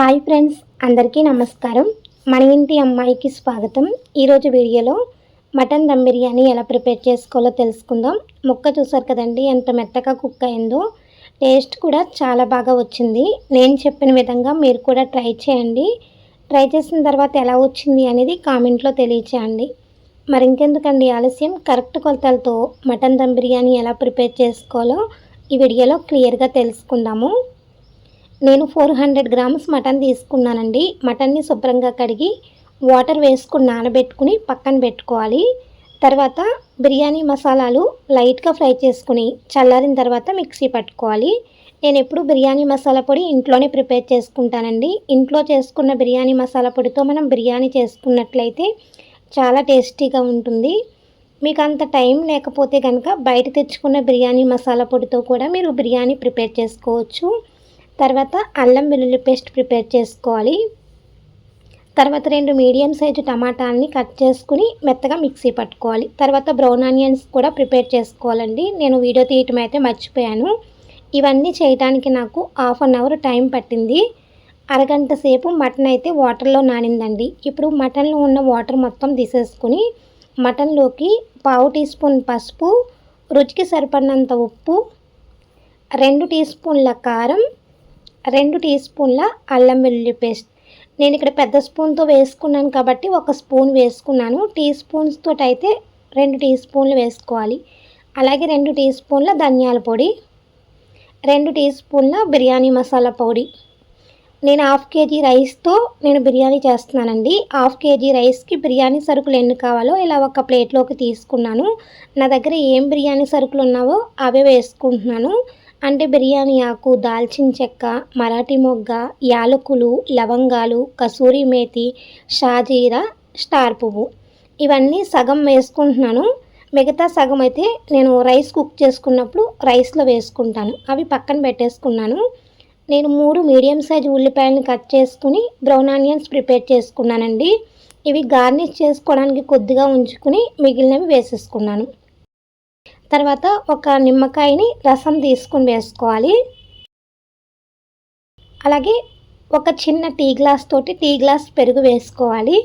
Hi friends అందరికీ నమస్కారం. మన ఇంటి అమ్మాయికి స్వాగతం. ఈరోజు వీడియోలో మటన్ దమ్ బిర్యానీ ఎలా ప్రిపేర్ చేసుకోవాలో తెలుసుకుందాం. ముక్క చూసారు కదండి ఎంత మెత్తగా కుక్ అయిందో. టేస్ట్ కూడా చాలా బాగా వచ్చింది. నేను చెప్పిన విధంగా మీరు కూడా ట్రై చేయండి. ట్రై చేసిన తర్వాత ఎలా వచ్చింది అనేది కామెంట్లో తెలియచేయండి. మరి ఇంకెందుకండి ఆలస్యం? కరెక్ట్ కొలతలతో మటన్ దమ్ బిర్యానీ ఎలా ప్రిపేర్ చేసుకోవాలో ఈ వీడియోలో క్లియర్గా తెలుసుకుందాము. నేను ఫోర్ హండ్రెడ్ గ్రామ్స్ మటన్ తీసుకున్నానండి. మటన్ని శుభ్రంగా కడిగి వాటర్ వేసుకుని నానబెట్టుకుని పక్కన పెట్టుకోవాలి. తర్వాత బిర్యానీ మసాలాలు లైట్గా ఫ్రై చేసుకుని చల్లారిన తర్వాత మిక్సీ పట్టుకోవాలి. నేను ఎప్పుడు బిర్యానీ మసాలా పొడి ఇంట్లోనే ప్రిపేర్ చేసుకుంటానండి. ఇంట్లో చేసుకున్న బిర్యానీ మసాలా పొడితో మనం బిర్యానీ చేసుకున్నట్లయితే చాలా టేస్టీగా ఉంటుంది. మీకు అంత టైం లేకపోతే కనుక బయట తెచ్చుకున్న బిర్యానీ మసాలా పొడితో కూడా మీరు బిర్యానీ ప్రిపేర్ చేసుకోవచ్చు. తర్వాత అల్లం వెల్లుల్లి పేస్ట్ ప్రిపేర్ చేసుకోవాలి. తర్వాత రెండు మీడియం సైజు టమాటాలని కట్ చేసుకుని మెత్తగా మిక్సీ పట్టుకోవాలి. తర్వాత బ్రౌన్ ఆనియన్స్ కూడా ప్రిపేర్ చేసుకోవాలండి. నేను వీడియో తీయటం అయితే మర్చిపోయాను. ఇవన్నీ చేయడానికి నాకు హాఫ్ అన్ అవర్ టైం పట్టింది. అరగంట సేపు మటన్ అయితే వాటర్లో నానిందండి. ఇప్పుడు మటన్లో ఉన్న వాటర్ మొత్తం తీసేసుకుని మటన్లోకి పావు టీ స్పూన్ పసుపు రుచికి సరిపడినంత ఉప్పు రెండు టీ స్పూన్ల కారం రెండు టీ స్పూన్ల అల్లం వెల్లుల్లి పేస్ట్. నేను ఇక్కడ పెద్ద స్పూన్తో వేసుకున్నాను కాబట్టి ఒక స్పూన్ వేసుకున్నాను. టీ స్పూన్స్తో అయితే రెండు టీ స్పూన్లు వేసుకోవాలి. అలాగే రెండు టీ స్పూన్ల ధనియాల పొడి రెండు టీ స్పూన్ల బిర్యానీ మసాలా పొడి. నేను హాఫ్ కేజీ రైస్తో నేను బిర్యానీ చేస్తున్నానండి. హాఫ్ కేజీ రైస్కి బిర్యానీ సరుకులు ఎన్ని కావాలో ఇలా ఒక ప్లేట్లోకి తీసుకున్నాను. నా దగ్గర ఏం బిర్యానీ సరుకులు ఉన్నావో అవే వేసుకుంటున్నాను. అంటే బిర్యానీ ఆకు దాల్చిన చెక్క మరాఠీ మొగ్గ యాలకులు లవంగాలు కసూరి మేతి షాజీరా స్టార్ పువ్వు. ఇవన్నీ సగం వేసుకుంటున్నాను. మిగతా సగం అయితే నేను రైస్ కుక్ చేసుకున్నప్పుడు రైస్లో వేసుకుంటాను. అవి పక్కన పెట్టేసుకున్నాను. నేను మూడు మీడియం సైజ్ ఉల్లిపాయలను కట్ చేసుకుని బ్రౌన్ ఆనియన్స్ ప్రిపేర్ చేసుకున్నానండి. ఇవి గార్నిష్ చేసుకోవడానికి కొద్దిగా ఉంచుకుని మిగిలినవి వేసేసుకున్నాను. తర్వాత ఒక నిమ్మకాయని రసం తీసుకుని వేసుకోవాలి. అలాగే ఒక చిన్న టీ గ్లాస్ తోటి టీ గ్లాస్ పెరుగు వేసుకోవాలి.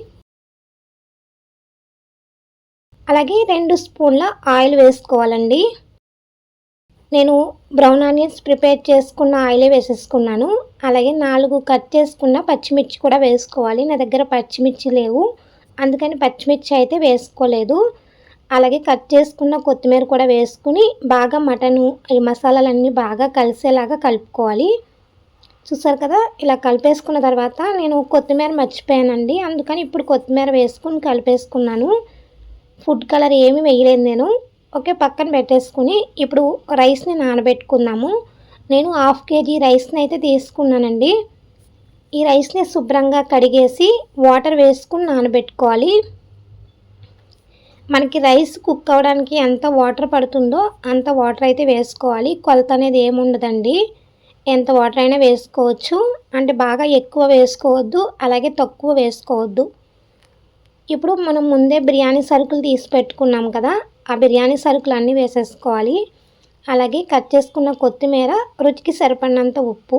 అలాగే రెండు స్పూన్ల ఆయిల్ వేసుకోవాలండి. నేను బ్రౌన్ ఆనియన్స్ ప్రిపేర్ చేసుకున్న ఆయిలే వేసేసుకున్నాను. అలాగే నాలుగు కట్ చేసుకున్న పచ్చిమిర్చి కూడా వేసుకోవాలి. నా దగ్గర పచ్చిమిర్చి లేవు. అందుకని పచ్చిమిర్చి అయితే వేసుకోలేదు. అలాగే కట్ చేసుకున్న కొత్తిమీర కూడా వేసుకుని బాగా మటను ఈ మసాలాలన్నీ బాగా కలిసేలాగా కలుపుకోవాలి. చూసారు కదా? ఇలా కలిపేసుకున్న తర్వాత నేను కొత్తిమీర మర్చిపోయానండి. అందుకని ఇప్పుడు కొత్తిమీర వేసుకుని కలిపేసుకున్నాను. ఫుడ్ కలర్ ఏమి వేయలేదు నేను. ఓకే పక్కన పెట్టేసుకుని ఇప్పుడు రైస్ని నానబెట్టుకుందాము. నేను హాఫ్ కేజీ రైస్ని అయితే తీసుకున్నానండి. ఈ రైస్ని శుభ్రంగా కడిగేసి వాటర్ వేసుకుని నానబెట్టుకోవాలి. మనకి రైస్ కుక్ అవ్వడానికి ఎంత వాటర్ పడుతుందో అంత వాటర్ అయితే వేసుకోవాలి. కొలత అనేది ఏముండదండి ఎంత వాటర్ అయినా వేసుకోవచ్చు. అంటే బాగా ఎక్కువ వేసుకోవద్దు అలాగే తక్కువ వేసుకోవద్దు. ఇప్పుడు మనం ముందే బిర్యానీ సరుకులు తీసి పెట్టుకున్నాం కదా ఆ బిర్యానీ సరుకులు అన్నీ వేసేసుకోవాలి. అలాగే కట్ చేసుకున్న కొత్తిమీర రుచికి సరిపడినంత ఉప్పు.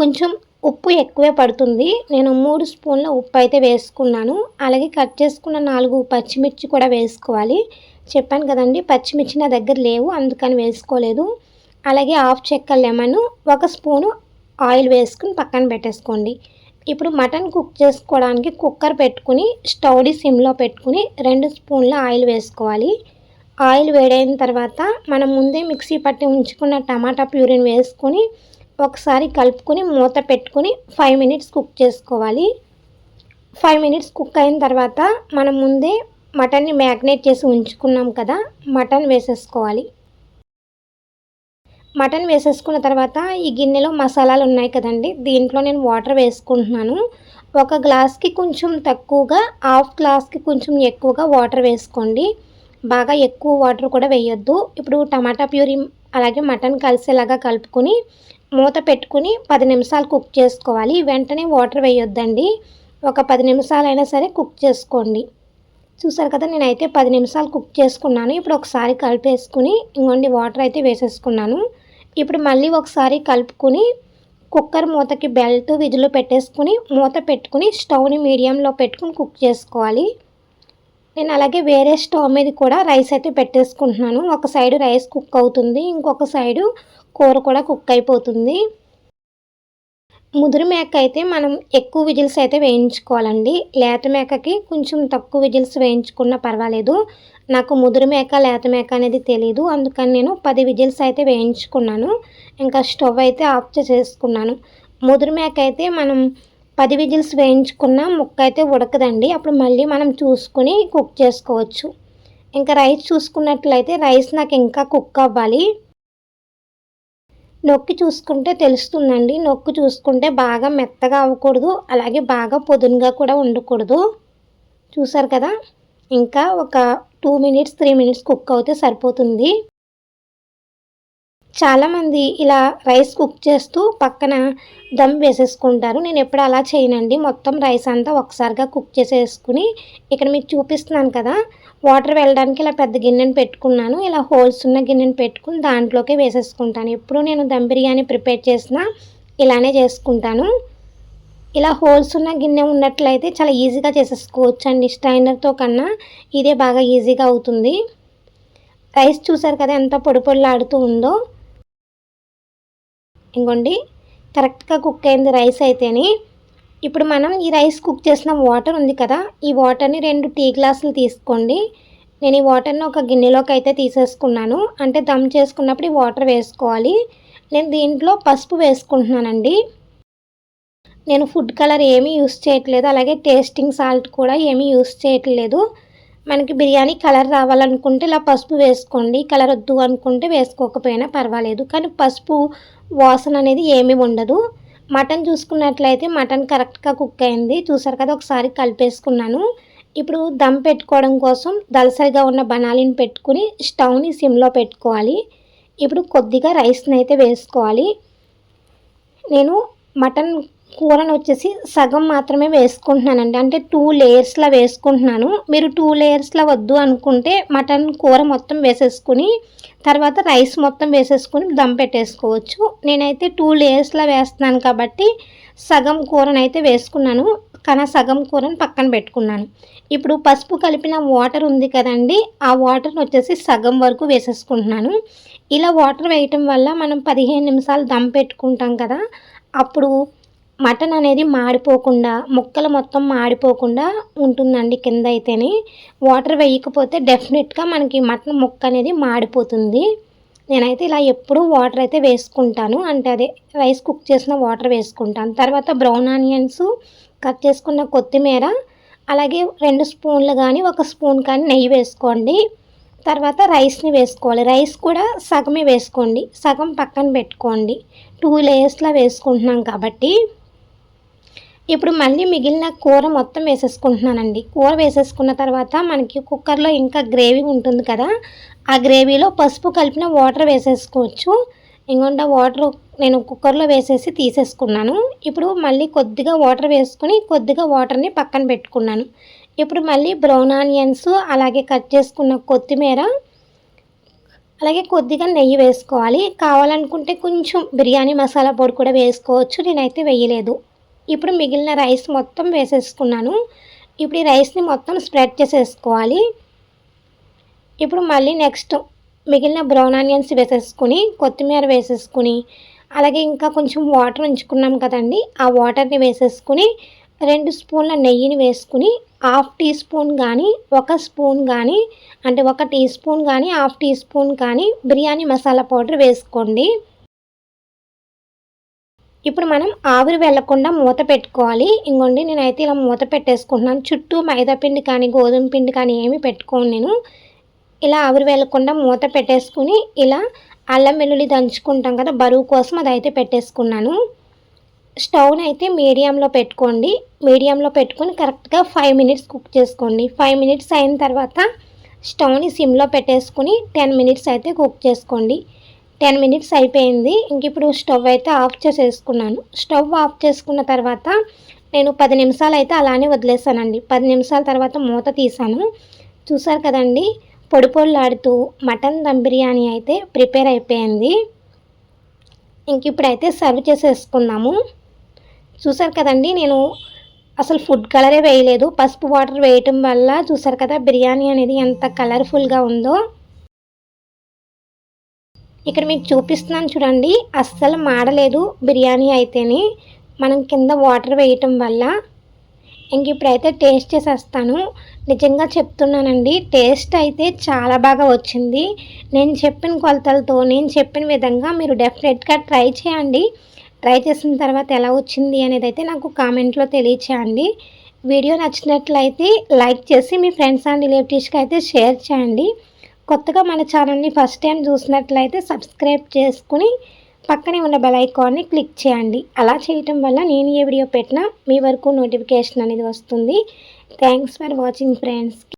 కొంచెం ఉప్పు ఎక్కువే పడుతుంది. నేను మూడు స్పూన్ల ఉప్పు అయితే వేసుకున్నాను. అలాగే కట్ చేసుకున్న నాలుగు పచ్చిమిర్చి కూడా వేసుకోవాలి. చెప్పాను కదండి పచ్చిమిర్చి నా దగ్గర లేవు అందుకని వేసుకోలేదు. అలాగే హాఫ్ చెక్క లెమన్ ఒక స్పూను ఆయిల్ వేసుకుని పక్కన పెట్టేసుకోండి. ఇప్పుడు మటన్ కుక్ చేసుకోవడానికి కుక్కర్ పెట్టుకుని స్టవ్ని సిమ్లో పెట్టుకుని రెండు స్పూన్ల ఆయిల్ వేసుకోవాలి. ఆయిల్ వేడైన తర్వాత మనం ముందే మిక్సీ పట్టి ఉంచుకున్న టమాటా ప్యూరిని వేసుకొని ఒకసారి కలుపుకొని మూత పెట్టుకుని ఫైవ్ మినిట్స్ కుక్ చేసుకోవాలి. ఫైవ్ మినిట్స్ కుక్ అయిన తర్వాత మనం ముందే మటన్ని మ్యాగ్నేట్ చేసి ఉంచుకున్నాం కదా మటన్ వేసేసుకోవాలి. మటన్ వేసేసుకున్న తర్వాత ఈ గిన్నెలో మసాలాలు ఉన్నాయి కదండి దీంట్లో నేను వాటర్ వేసుకుంటున్నాను. ఒక గ్లాస్కి కొంచెం తక్కువగా హాఫ్ గ్లాస్కి కొంచెం ఎక్కువగా వాటర్ వేసుకోండి. బాగా ఎక్కువ వాటర్ కూడా వేయొద్దు. ఇప్పుడు టమాటా ప్యూరీ అలాగే మటన్ కలిసేలాగా కలుపుకొని మూత పెట్టుకుని పది నిమిషాలు కుక్ చేసుకోవాలి. వెంటనే వాటర్ వేయొద్దండి. ఒక పది నిమిషాలైనా సరే కుక్ చేసుకోండి. చూసారు కదా నేనైతే పది నిమిషాలు కుక్ చేసుకున్నాను. ఇప్పుడు ఒకసారి కలిపేసుకుని ఇంకొండి వాటర్ అయితే వేసేసుకున్నాను. ఇప్పుడు మళ్ళీ ఒకసారి కలుపుకొని కుక్కర్ మూతకి బెల్ట్ విజులు పెట్టేసుకుని మూత పెట్టుకుని స్టవ్ని మీడియంలో పెట్టుకుని కుక్ చేసుకోవాలి. నేను అలాగే వేరే స్టవ్ మీద కూడా రైస్ అయితే పెట్టేసుకుంటున్నాను. ఒక సైడు రైస్ కుక్ అవుతుంది. ఇంకొక సైడు కూర కూడా కుక్ అయిపోతుంది. ముదురు మేక అయితే మనం ఎక్కువ విజిల్స్ అయితే వేయించుకోవాలండి. లేత మేకకి కొంచెం తక్కువ విజిల్స్ వేయించుకున్నా పర్వాలేదు. నాకు ముదురు మేక లేత మేక అనేది తెలియదు అందుకని నేను పది విజిల్స్ అయితే వేయించుకున్నాను. ఇంకా స్టవ్ అయితే ఆఫ్ చేసేసుకున్నాను. ముదురు మేక అయితే మనం పది విజిల్స్ వేయించుకున్న ముక్క అయితే ఉడకదండి. అప్పుడు మళ్ళీ మనం చూసుకుని కుక్ చేసుకోవచ్చు. ఇంకా రైస్ చూసుకున్నట్లయితే రైస్ నాకు ఇంకా కుక్ అవ్వాలి. నొక్కి చూసుకుంటే తెలుస్తుందండి. నొక్కి చూసుకుంటే బాగా మెత్తగా అవ్వకూడదు. అలాగే బాగా పొదునుగా కూడా ఉండకూడదు. చూసారు కదా? ఇంకా ఒక two minutes three minutes cook అవుతే సరిపోతుంది. చాలామంది ఇలా రైస్ కుక్ చేస్తూ పక్కన దమ్ వేసేసుకుంటారు. నేను ఎప్పుడు అలా చేయనండి. మొత్తం రైస్ అంతా ఒకసారిగా కుక్ చేసేసుకుని ఇక్కడ మీకు చూపిస్తున్నాను కదా? వాటర్ వెళ్ళడానికి ఇలా పెద్ద గిన్నెను పెట్టుకున్నాను. ఇలా హోల్స్ ఉన్న గిన్నెను పెట్టుకుని దాంట్లోకి వేసేసుకుంటాను. ఎప్పుడు నేను దమ్ బిర్యానీ ప్రిపేర్ చేసినా ఇలానే చేసుకుంటాను. ఇలా హోల్స్ ఉన్న గిన్నె ఉన్నట్లయితే చాలా ఈజీగా చేసేసుకోవచ్చు అండి స్టైనర్తో కన్నా ఇదే బాగా ఈజీగా అవుతుంది. రైస్ చూసారు కదా ఎంత పొడి పొడిలాడుతూ ఉందో. ఇంకోండి కరెక్ట్గా కుక్ అయింది రైస్ అయితేని. ఇప్పుడు మనం ఈ రైస్ కుక్ చేసిన వాటర్ ఉంది కదా ఈ వాటర్ని రెండు టీ గ్లాసులు తీసుకోండి. నేను ఈ వాటర్ని ఒక గిన్నెలోకి అయితే తీసేసుకున్నాను. అంటే దమ్ చేసుకున్నప్పుడు ఈ వాటర్ వేసుకోవాలి. నేను దీంట్లో పసుపు వేసుకుంటున్నానండి. నేను ఫుడ్ కలర్ ఏమీ యూస్ చేయట్లేదు. అలాగే టేస్టింగ్ సాల్ట్ కూడా ఏమీ యూస్ చేయట్లేదు. మనకి బిర్యానీ కలర్ రావాలనుకుంటే ఇలా పసుపు వేసుకోండి. కలర్ వద్దు అనుకుంటే వేసుకోకపోయినా పర్వాలేదు. కానీ పసుపు వాసన అనేది ఏమీ ఉండదు. మటన్ చూసుకున్నట్లయితే మటన్ కరెక్ట్గా కుక్ అయింది. చూసారు కదా ఒకసారి కలిపేసుకున్నాను. ఇప్పుడు దమ్ పెట్టుకోవడం కోసం దలసరిగా ఉన్న బనాలిని పెట్టుకుని స్టవ్ని సిమ్లో పెట్టుకోవాలి. ఇప్పుడు కొద్దిగా రైస్ని అయితే వేసుకోవాలి. నేను మటన్ కూరను వచ్చేసి సగం మాత్రమే వేసుకుంటున్నానండి. అంటే టూ లేయర్స్లో వేసుకుంటున్నాను. మీరు టూ లేయర్స్లో వద్దు అనుకుంటే మటన్ కూర మొత్తం వేసేసుకుని తర్వాత రైస్ మొత్తం వేసేసుకుని దమ్ పెట్టేసుకోవచ్చు. నేనైతే టూ లేయర్స్లో వేస్తున్నాను కాబట్టి సగం కూరనైతే వేసుకున్నాను. కానీ సగం కూరని పక్కన పెట్టుకున్నాను. ఇప్పుడు పసుపు కలిపిన వాటర్ ఉంది కదండి ఆ వాటర్ని వచ్చేసి సగం వరకు వేసేసుకుంటున్నాను. ఇలా వాటర్ వేయటం వల్ల మనం పదిహేను నిమిషాలు దమ్ పెట్టుకుంటాం కదా అప్పుడు మటన్ అనేది మాడిపోకుండా ముక్కలు మొత్తం మాడిపోకుండా ఉంటుందండి కింద అయితేనే వాటర్ వేయకపోతే డెఫినెట్గా మనకి మటన్ ముక్క అనేది మాడిపోతుంది. నేనైతే ఇలా ఎప్పుడూ వాటర్ అయితే వేసుకుంటాను. అంటే అదే రైస్ కుక్ చేసిన వాటర్ వేసుకుంటాను. తర్వాత బ్రౌన్ ఆనియన్స్ కట్ చేసుకున్న కొత్తిమీర అలాగే రెండు స్పూన్లు కానీ ఒక స్పూన్ కానీ నెయ్యి వేసుకోండి. తర్వాత రైస్ని వేసుకోవాలి. రైస్ కూడా సగమే వేసుకోండి. సగం పక్కన పెట్టుకోండి. టూ లేయర్స్లో వేసుకుంటున్నాం కాబట్టి. ఇప్పుడు మళ్ళీ మిగిలిన కూర మొత్తం వేసేసుకుంటున్నానండి. కూర వేసేసుకున్న తర్వాత మనకి కుక్కర్లో ఇంకా గ్రేవీ ఉంటుంది కదా ఆ గ్రేవీలో పసుపు కలిపిన వాటర్ వేసేసుకోవచ్చు. ఇంకొండ వాటర్ నేను కుక్కర్లో వేసేసి తీసేసుకున్నాను. ఇప్పుడు మళ్ళీ కొద్దిగా వాటర్ వేసుకుని కొద్దిగా వాటర్ని పక్కన పెట్టుకున్నాను. ఇప్పుడు మళ్ళీ బ్రౌన్ ఆనియన్స్ అలాగే కట్ చేసుకున్న కొత్తిమీర అలాగే కొద్దిగా నెయ్యి వేసుకోవాలి. కావాలనుకుంటే కొంచెం బిర్యానీ మసాలా పొడి కూడా వేసుకోవచ్చు. నేనైతే వేయలేదు. ఇప్పుడు మిగిలిన రైస్ మొత్తం వేసేసుకున్నాను. ఇప్పుడు ఈ రైస్ని మొత్తం స్ప్రెడ్ చేసేసుకోవాలి. ఇప్పుడు మళ్ళీ నెక్స్ట్ మిగిలిన బ్రౌన్ ఆనియన్స్ వేసేసుకుని కొత్తిమీర వేసేసుకుని అలాగే ఇంకా కొంచెం వాటర్ ఉంచుకున్నాం కదండి. ఆ వాటర్ని వేసేసుకుని రెండు స్పూన్ల నెయ్యిని వేసుకుని హాఫ్ టీ స్పూన్ కానీ ఒక స్పూన్ కానీ అంటే ఒక టీ స్పూన్ కానీ హాఫ్ టీ స్పూన్ కానీ బిర్యానీ మసాలా పౌడర్ వేసుకోండి. ఇప్పుడు మనం ఆవిరి వెళ్ళకుండా మూత పెట్టుకోవాలి. ఇంకోండి నేనైతే ఇలా మూత పెట్టేసుకుంటున్నాను. చుట్టూ మైదా పిండి కానీ గోధుమ పిండి కానీ ఏమి పెట్టుకోను నేను. ఇలా ఆవిరి వెళ్ళకుండా మూత పెట్టేసుకుని ఇలా అల్లం వెల్లుల్లి దంచుకుంటాం కదా బరువు కోసం అదైతే పెట్టేసుకున్నాను. స్టవ్ని అయితే మీడియంలో పెట్టుకోండి. మీడియంలో పెట్టుకొని కరెక్ట్గా ఫైవ్ మినిట్స్ కుక్ చేసుకోండి. ఫైవ్ మినిట్స్ అయిన తర్వాత స్టవ్ని సిమ్లో పెట్టేసుకుని టెన్ మినిట్స్ అయితే కుక్ చేసుకోండి. టెన్ మినిట్స్ అయిపోయింది. ఇంక ఇప్పుడు స్టవ్ అయితే ఆఫ్ చేసేసుకున్నాను. స్టవ్ ఆఫ్ చేసుకున్న తర్వాత నేను పది నిమిషాలు అయితే అలానే వదిలేసానండి. పది నిమిషాల తర్వాత మూత తీసాను. చూసారు కదండి పొడి పొడిలాడుతూ మటన్ దమ్ బిర్యానీ అయితే ప్రిపేర్ అయిపోయింది. ఇంక ఇప్పుడైతే సర్వ్ చేసేసుకుందాము. చూసారు కదండి నేను అసలు ఫుడ్ కలరే వేయలేదు. పసుపు వాటర్ వేయటం వల్ల చూసారు కదా బిర్యానీ అనేది ఎంత కలర్ఫుల్గా ఉందో. ఇక్కడ మీకు చూపిస్తున్నాను చూడండి. అస్సలు మాడలేదు బిర్యానీ అయితేనే. మనం కింద వాటర్ వేయటం వల్ల. ఇంక ఇప్పుడైతే టేస్ట్ చేసేస్తాను. నిజంగా చెప్తున్నానండి టేస్ట్ అయితే చాలా బాగా వచ్చింది. నేను చెప్పిన కొలతలతో నేను చెప్పిన విధంగా మీరు డెఫినెట్గా ట్రై చేయండి. ట్రై చేసిన తర్వాత ఎలా వచ్చింది అనేది అయితే నాకు కామెంట్లో తెలియచేయండి. వీడియో నచ్చినట్లయితే లైక్ చేసి మీ ఫ్రెండ్స్ అండ్ రిలేటివ్స్కి అయితే షేర్ చేయండి. కొత్తగా మన ఛానల్ని ఫస్ట్ టైం చూసినట్లయితే సబ్స్క్రైబ్ చేసుకుని పక్కనే ఉన్న బెల్ ఐకాన్ని క్లిక్ చేయండి. అలా చేయటం వల్ల నేను ఏ వీడియో పెట్టినా మీ వరకు నోటిఫికేషన్ అనేది వస్తుంది. Thanks for watching friends